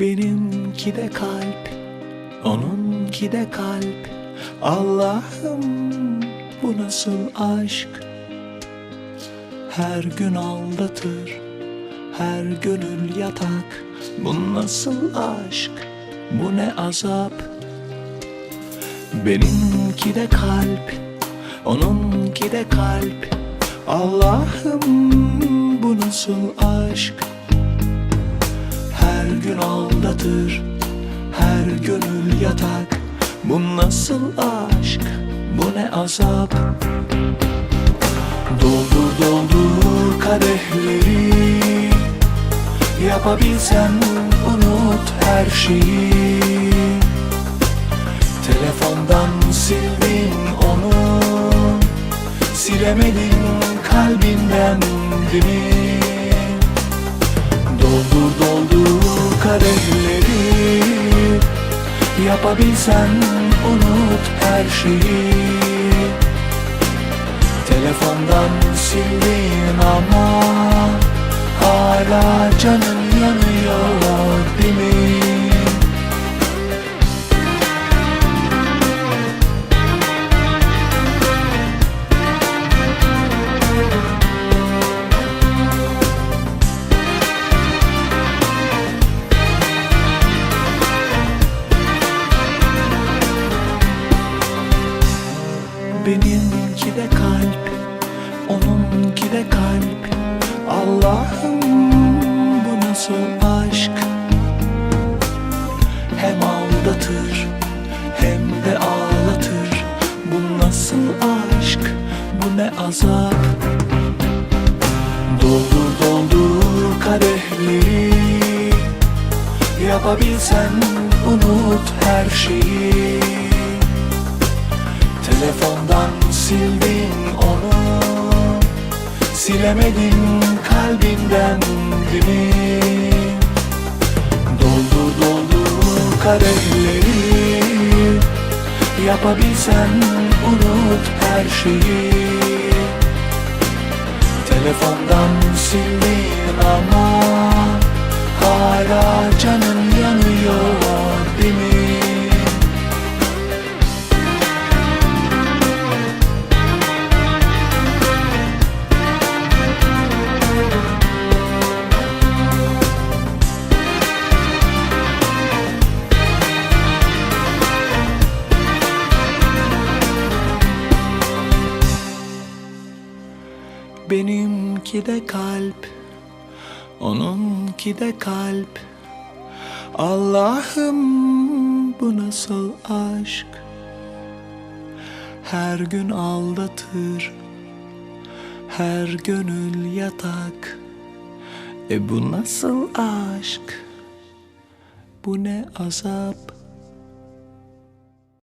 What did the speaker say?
Benimki de kalp, onunki de kalp. Allah'ım bu nasıl aşk? Her gün aldatır, her gönül yatak. Bu nasıl aşk? Bu ne azap? Benimki de kalp, onunki de kalp. Allah'ım bu nasıl aşk? Gün aldatır, her gönül yatak. Bu nasıl aşk? Bu ne azap? Doldur doldur kadehleri Yapabilsem unut her şeyi Telefondan sildin onu Silemedin kalbinden değil? Kadehleri Yapabilsen unut her şeyi. Telefondan sildin ama Hala canın yanıyor Benimki de kalp, onunki de kalp. Allah'ım bu nasıl aşk? Hem aldatır hem de ağlatır. Bu nasıl aşk, bu ne azap? Doldur doldur kadehleri. Yapabilsen unut her şeyi Sildin onu. Silemedin kalbinden değil mi? Doldur doldur kadehleri Yapabilsen unut her şeyi. Telefondan sildin ama Hala canın Benimki de kalp, onunki de kalp. Allah'ım bu nasıl aşk? Her gün aldatır, her gönül yatak. E bu nasıl aşk? Bu ne azap?